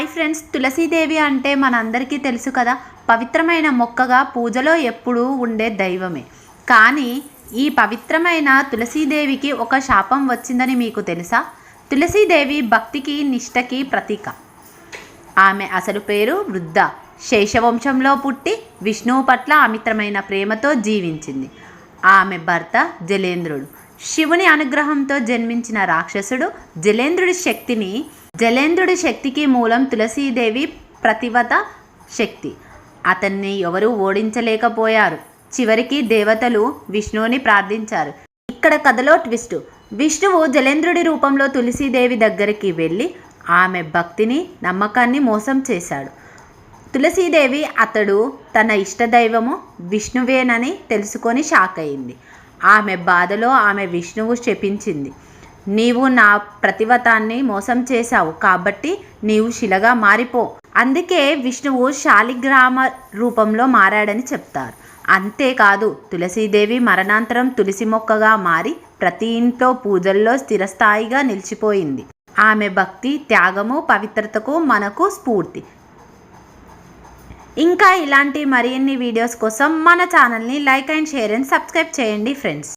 Hi friends Tulasi Devi అంటే మనందరికీ తెలుసు కదా పవిత్రమైన మొక్కగా పూజలో ఎప్పుడూ ఉండే దైవమే. కానీ ఈ పవిత్రమైన తులసీదేవికి ఒక శాపం వచ్చిందని మీకు తెలుసా? తులసీదేవి భక్తికి నిష్టకి ప్రతీక. ఆమె అసలు పేరు వృద్ధ. శేషవంశంలో పుట్టి విష్ణువు పట్ల అమితమైన ప్రేమతో జీవించింది. ఆమె భర్త జలేంద్రుడు. శివుని అనుగ్రహంతో జన్మించిన రాక్షసుడు జలేంద్రుడి శక్తిని జలేంద్రుడి శక్తికి మూలం తులసీదేవి ప్రతివత శక్తి. అతన్ని ఎవరూ ఓడించలేకపోయారు. చివరికి దేవతలు విష్ణువుని ప్రార్థించారు. ఇక్కడ కథలో ట్విస్ట్. విష్ణువు జలేంద్రుడి రూపంలో తులసీదేవి దగ్గరికి వెళ్ళి ఆమె భక్తిని నమ్మకాన్ని మోసం చేశాడు. తులసీదేవి అతడు తన ఇష్టదైవము విష్ణువేనని తెలుసుకొని షాక్ అయింది ఆమె బాధలో ఆమె విష్ణువు శపించింది. నీవు నా ప్రతివతాన్ని మోసం చేశావు. కాబట్టి నీవు శిలగా మారిపో. అందుకే విష్ణువు శాలిగ్రామ రూపంలో మారాడని చెప్తారు. అంతేకాదు తులసీదేవి మరణాంతరం తులసి మొక్కగా మారి ప్రతి ఇంట్లో పూజల్లో స్థిరస్థాయిగా నిలిచిపోయింది. ఆమె భక్తి త్యాగము పవిత్రతకు మనకు స్ఫూర్తి. ఇంకా ఇలాంటి మరిన్ని వీడియోస్ కోసం మన ఛానల్ని like and share and subscribe చేయండి ఫ్రెండ్స్.